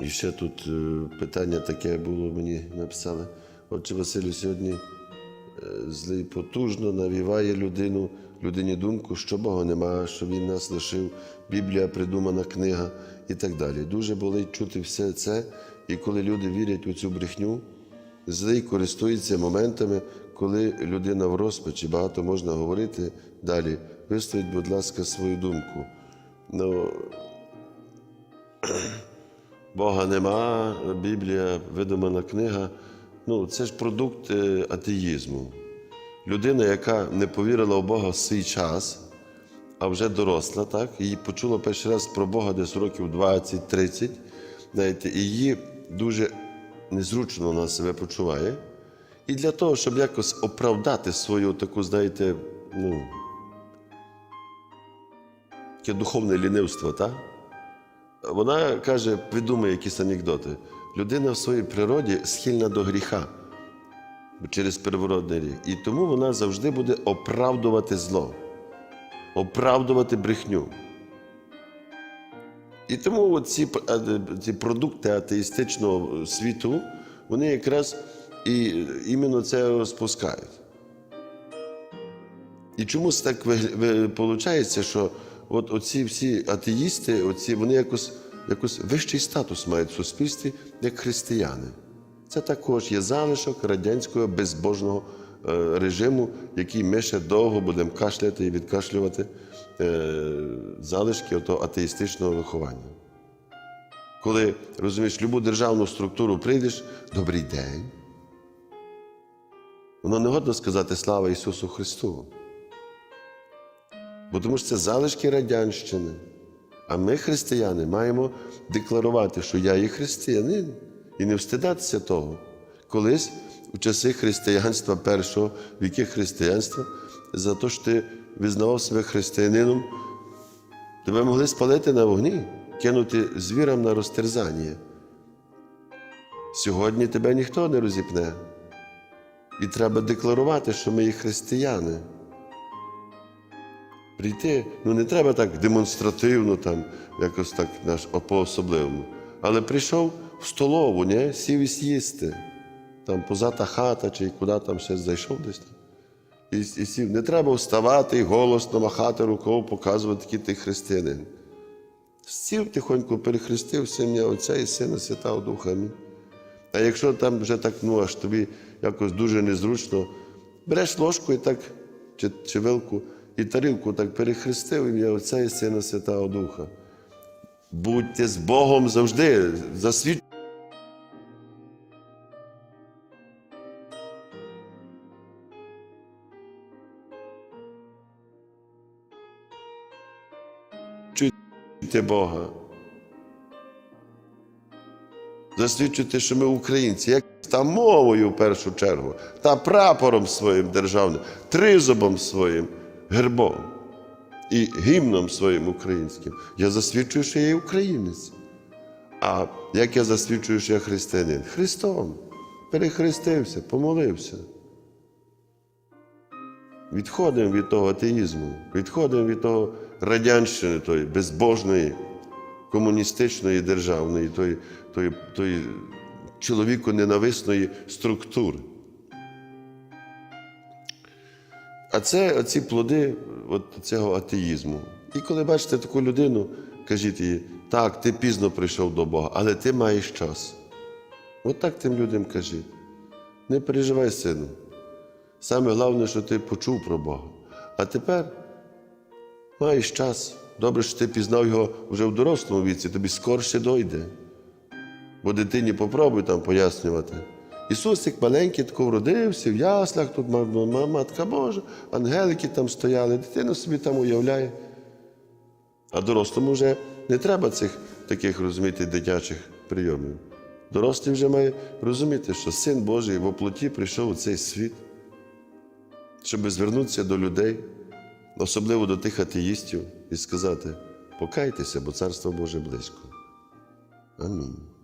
І ще тут е, питання таке було, мені написали. Отче Василю, сьогодні е, злий потужно навіває людину, людині думку, що Бога немає, що Він нас лишив, Біблія придумана книга і так далі. Дуже болить чути все це, і коли люди вірять у цю брехню, злий користується моментами, коли людина в розпачі, багато можна говорити далі. Виставіть, будь ласка, свою думку. Ну, Бога нема, Біблія видумана книга. Ну, це ж продукт е, атеїзму. Людина, яка не повірила в Бога в свій час, а вже доросла, так, і почула перший раз про Бога десь років 20-30, знаєте, і її дуже незручно вона себе почуває. І для того, щоб якось оправдати свою таку, знаєте, ну, таке духовне лінивство, так? Вона каже, придумує якісь анекдоти. Людина в своїй природі схильна до гріха через первородний рік. І тому вона завжди буде оправдувати зло, оправдувати брехню. І тому ці, ці продукти атеїстичного світу, вони якраз і іменно це розпускають. І чомусь так виходить, що от оці всі атеїсти, оці, вони якось, якось вищий статус мають в суспільстві, як християни. Це також є залишок радянського безбожного е, режиму, який ми ще довго будемо кашляти і відкашлювати е, залишки того атеїстичного виховання. Коли розумієш, любу державну структуру прийдеш, добрий день. Воно не годно сказати слава Ісусу Христу. Бо тому що це залишки радянщини. А ми, християни, маємо декларувати, що я є християнин, і не встидатися того. Колись у часи християнства, першого віки християнства, за те, що ти визнавав себе християнином, тебе могли спалити на вогні, кинути звірам на розтерзання. Сьогодні тебе ніхто не розіпне. І треба декларувати, що ми є християни. Прийти, ну не треба так демонстративно, там, якось так наш по-особливому. Але прийшов в столову, не? сів і з'їсти. Там позата хата, чи куди там ще зайшов десь там. І, і сів. Не треба вставати і голосно махати рукою, показувати, який ти християнин. Сів тихонько перехрестився ім'я Отця і Сина Святого Духа. А якщо там вже так, ну аж тобі якось дуже незручно, береш ложку і так, чи, чи вилку, і тарілку так перехрестив ім'я Отця і Сина Святого Духа. Будьте з Богом завжди, засвідчуйте. Бога. Засвідчуйте, що ми українці, як та мовою в першу чергу, та прапором своїм державним, тризубом своїм, гербом і гімном своїм українським. Я засвідчую, що я є українець. А як я засвідчую, що я християнин? Христом. Перехрестився, помолився. Відходимо від того атеїзму, відходимо від того радянщини, тої безбожної, комуністичної державної, тої, тої, тої чоловіку ненависної структури. А це оці плоди от цього атеїзму. І коли бачите таку людину, кажіть їй, так, ти пізно прийшов до Бога, але ти маєш час. От так тим людям кажіть. Не переживай, сину. Саме головне, що ти почув про Бога. А тепер маєш час. Добре, що ти пізнав його вже в дорослому віці, тобі скорше дойде. Бо дитині попробуй там пояснювати. Ісусик маленький тако вродився, в яслах, тут матка Божа, ангелики там стояли, дитина собі там уявляє. А дорослому вже не треба цих таких, розумієте, дитячих прийомів. Дорослий вже має розуміти, що Син Божий в оплоті прийшов у цей світ, щоб звернутися до людей, особливо до тих атеїстів, і сказати: покайтеся, бо Царство Боже близько. Амінь.